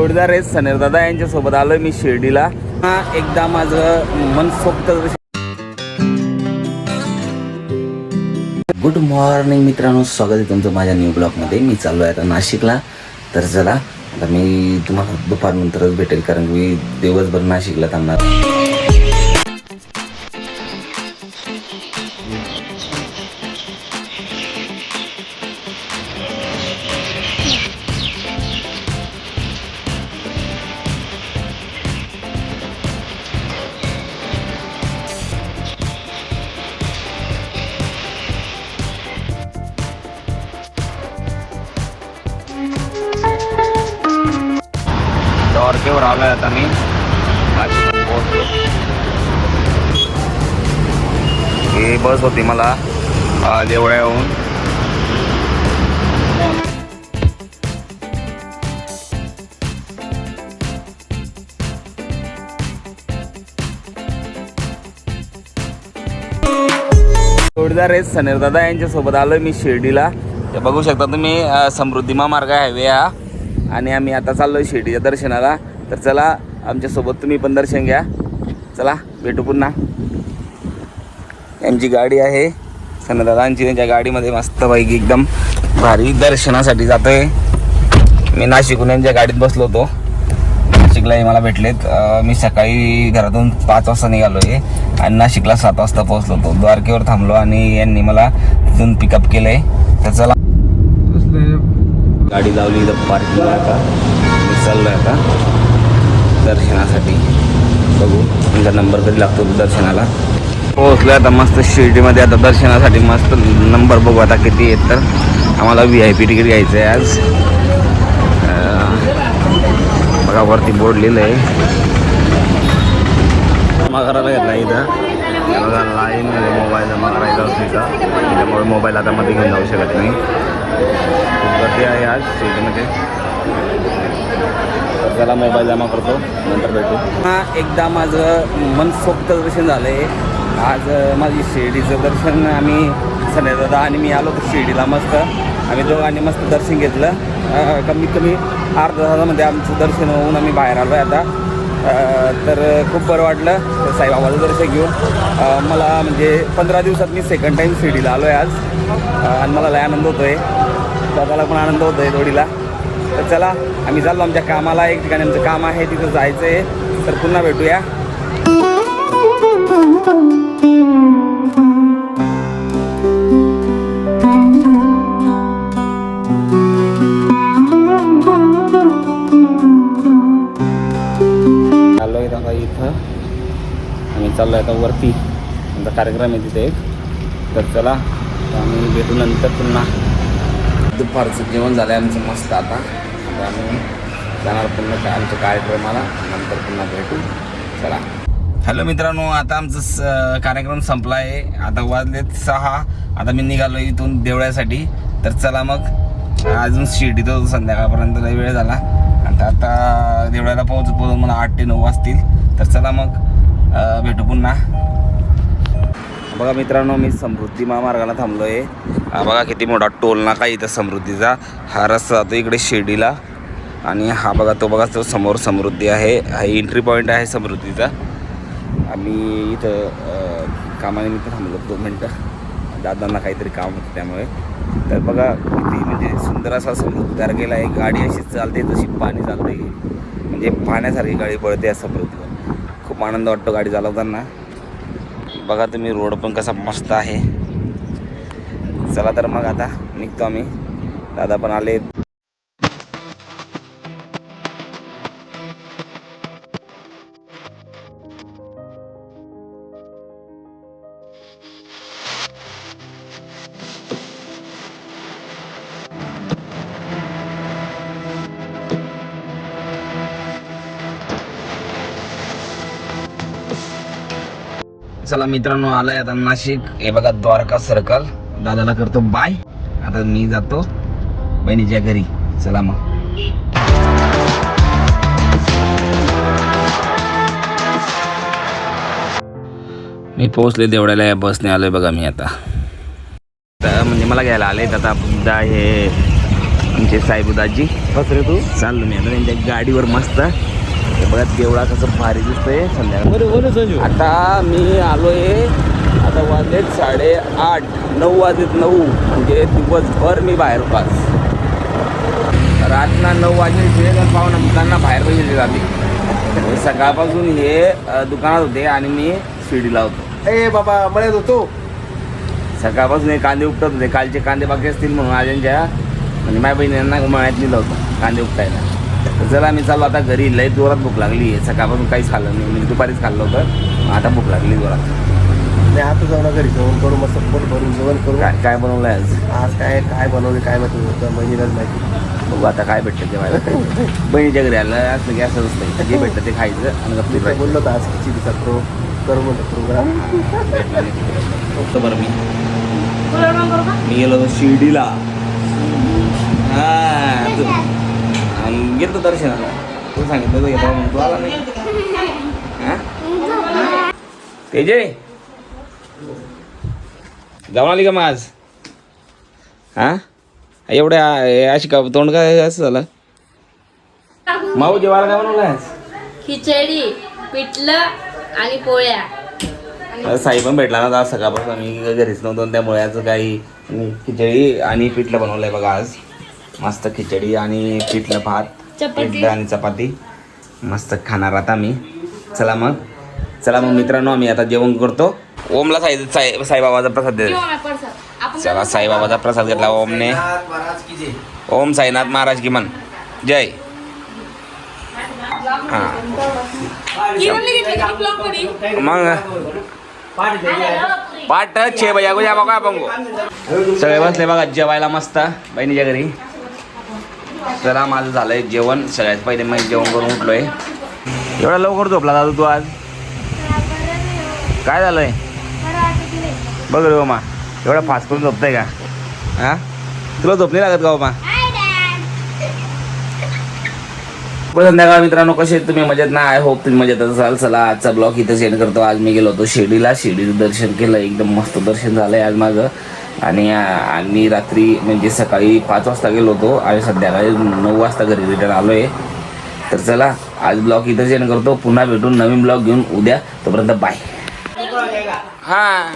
जोडीदार आहेत सनेर दादा यांच्यासोबत आलोय मी शिर्डीला. हा एकदा माझं मनसोक्त गुड मॉर्निंग मित्रांनो स्वागत आहे तुमचं माझ्या न्यू ब्लॉगमध्ये मी चाललो आहे आता नाशिकला. तर चला आता मी तुम्हाला दुपारनंतरच भेटेल कारण मी दिवसभर नाशिकला थांबणार. द्वारकेवर आलोय आता मी. नाशिकमध्ये ही बस होती मला अं, देवळ्याहून जोडीदार आहे सनेर दादा यांच्यासोबत आलो मी शिर्डीला. ते बघू शकता तुम्ही समृद्धिमा मार्ग हायवे हा. आणि आम्ही आता चाललो आहे शिर्डीच्या दर्शनाला. तर चला आमच्यासोबत तुम्ही पण दर्शन घ्या. चला भेटू पुन्हा. यांची गाडी आहे. सनदादांची त्यांच्या गाडीमध्ये मस्तपैकी एकदम भारी दर्शनासाठी जातो आहे मी नाशिकहून यांच्या गाडीत बसलो होतो. नाशिकलाही मला भेटलेत. मी सकाळी घरातून पाच वाजता निघालो आहे आणि नाशिकला सात वाजता पोहोचलो होतो. द्वारकेवर थांबलो आणि यांनी मला तिथून पिकअप केलं आहे तर चला. गाडी लावली इथं पार्किंग आता. मी आहे आता दर्शनासाठी. बघू तुमचा नंबर कधी लागतो दर्शनाला. पोहोचलो आता मस्त शिर्डीमध्ये आता दर्शनासाठी मस्त नंबर बघू आता किती आहेत तर. आम्हाला व्ही आय पी तिकीट घ्यायचं आहे आज. बघा वरती बोर्ड लिहिलं आहे जमा करायला घेतला इथं लाईन मोबाईल जमा करायचा असतो त्यामुळे त्याच्यामुळे मोबाईल आता मध्ये घेऊन जाऊ शकत नाही. गर्दी आहे आज शिर्डीमध्ये त्याला मोबाईल जमा करतो नंतर भेटू. हा एकदा माझं मनसोक्त दर्शन झालं आहे आज माझी शिर्डीचं दर्शन आम्ही सनेदादा आणि मी आलो होतो शिर्डीला मस्त. आम्ही दोघांनी मस्त दर्शन घेतलं. कमीत कमी अर्धा तासामध्ये आमचं दर्शन होऊन आम्ही बाहेर आलो आहे आता. तर खूप बरं वाटलं. तर साईबाबाचं दर्शन घेऊन मला म्हणजे पंधरा दिवसात मी सेकंड टाईम शिर्डीला आलो आहे आज आणि मला लय आनंद होतो आहे दादाला पण आनंद होतो आहे जोडीला. तर चला आम्ही चाललो आमच्या कामाला. एक ठिकाणी आमचं काम आहे तिथं जायचं आहे तर पुन्हा भेटूया. चाललं चाललो आहे आता वरती. आमचा कार्यक्रम आहे तिथे एक. तर चला आम्ही भेटू नंतर पुन्हा. दुपारचं जेवण झालं आहे आमचं मस्त आता. आता आम्ही जाणार पुन्हा आमच्या कार्यक्रमाला. नंतर पुन्हा भेटू. चला. हॅलो मित्रांनो आता आमचं स- कार्यक्रम संपला आहे आता वाजलेत सहा. आता मी निघालो इथून देवळ्यासाठी. तर चला मग. अजून शिर्डीत होतो संध्याकाळपर्यंत. वेळ झाला. आता आता देवळ्याला पोहोच पोहोच मला आठ ते नऊ वाजतील. तर चला मग. भेटू पुन्हा. बघा मित्रांनो मी समृद्धी महामार्गाला थांबलो आहे हा बघा किती मोठा टोल नाका इथं समृद्धीचा. हा रस्ता जातो इकडे शिर्डीला. आणि हा बघा तो बघा तो समोर समृद्धी आहे. हा एंट्री पॉईंट आहे समृद्धीचा. आम्ही इथं कामानिमित्त थांबलो दोन मिनटं. दादांना काहीतरी काम होतं त्यामुळे. तर बघा किती म्हणजे सुंदर असा समृद्धी तयार केला आहे. गाडी अशी चालते तशी पाणी चालते. म्हणजे पाण्यासारखी गाडी पळते या समृद्धीवर. खूप आनंद वाटतो गाडी चालवताना. बघा तुम्ही रोड पण कसा मस्त आहे. चला तर मग आता निघतो आम्ही. दादा पण आले चला मित्रांनो आलाय आता नाशिक. हे बघा द्वारका सर्कल. दादाला करतो बाय. आता मी जातो बहिणीच्या घरी. चला मग. मी पोहोचले देवड्याला या बसने आलोय बघा मी आता. तर म्हणजे मला घ्यायला आले आता बुद्धा हे आमचे साहेबुदाजी बस रे तू. चाललो मी आता त्यांच्या गाडीवर मस्त. हे बघा देवळा कसं भारी दिसतंय. संध्याकाळ. आता मी आलोय आता वाजलेत साडेआठ नऊ वाजलेत नऊ. म्हणजे दिवसभर मी बाहेर पास रातना नऊ वाजले आणि पाहुणा मुलांना बाहेर पैसे जाते म्हणजे सकाळपासून हे दुकानात होते आणि मी शिर्डीला होतो. ए बाबा मळ्यात होतो. सकाळपासून हे कांदे उपटत होते. कालचे कांदे बाकी असतील म्हणून आज यांच्या म्हणजे माझ्या बहिणींना मळ्यात लिहिलं होतं कांदे उपटायला. तर चला मी चाललो आता घरी. लई जोरात भूक लागली. आहे सकाळपासून काहीच खाल्लं नाही. मी दुपारीच खाल्लं होतं. आता भूक लागली जोरात. आणि आता जाऊ ना घरी जेवण करू मस्त पोट भरून जेवण करू. काय काय बनवलं आहे आज? आज काय काय बनवले काय माहिती होतं महिन्यालाच माहिती. बघू आता काय भेटतं जेवायला. बहिणीच्या घरी आलं. असं की असं असतं जे भेटतं ते खायचं आणि गप्पी मी तर बोललो होतो आज खिचडीचा प्रो करू म्हणतो प्रोग्राम बरं मी मी गेलो होतो शिर्डीला. हा आम- गेलो दर्शनाला. तू सांगितलं होतं येतो म्हणून तू आला नाही. हा? तेजे जाऊन आली का मग आज? हा? एवढ्या अशी का तोंड काय असं झालं? माऊ जेवायला काय बनवलं आज? खिचडी पिठलं आणि पोळ्या. साई पण भेटला ना आज सकाळपासून. आम्ही घरीच नव्हतो आणि त्यामुळे आज काही आणि खिचडी आणि पिठलं बनवलंय बघा आज. मस्त खिचडी आणि पिठलं भात. पिठलं आणि चपाती. मस्त खाणार आता मी. चला मग. चला मग मित्रांनो आम्ही आता जेवण करतो. ओमला साई साई साईबाबाचा प्रसाद दे चला साईबाबाचा प्रसाद घेतला ओमने. ओम साईनाथ महाराज की मन. जय. हां. मग? पाठ छे बजा गुजा बघा बंगो सगळे बसले बघा जेवायला मस्त. बहिणीच्या घरी. चला माझं झालंय जेवण. सगळ्यात पहिले मी जेवण करून उठलोय. एवढा लवकर झोपला दादू तू आज? काय झालंय? बघ रे ओमा एवढा फास्ट करून झोपतंय का? हा? तुला झोप नाही लागत का ओमा? संध्याकाळ मित्रांनो कसे तुम्ही? मजेत ना? आय होप तुम्ही मजेत असाल. चला आजचा ब्लॉग इथं सेंड करतो. आज मी गेलो होतो शिर्डीला. शिर्डीचं दर्शन केलं. एकदम मस्त दर्शन झालंय आज माझं. आणि आ, आणि रात्री म्हणजे सकाळी पाच वाजता गेलो होतो. आणि संध्याकाळी नऊ वाजता घरी रिटर्न आलो आहे तर चला आज ब्लॉग इथं सेंड करतो. पुन्हा भेटून नवीन ब्लॉग घेऊन उद्या. तोपर्यंत बाय हां.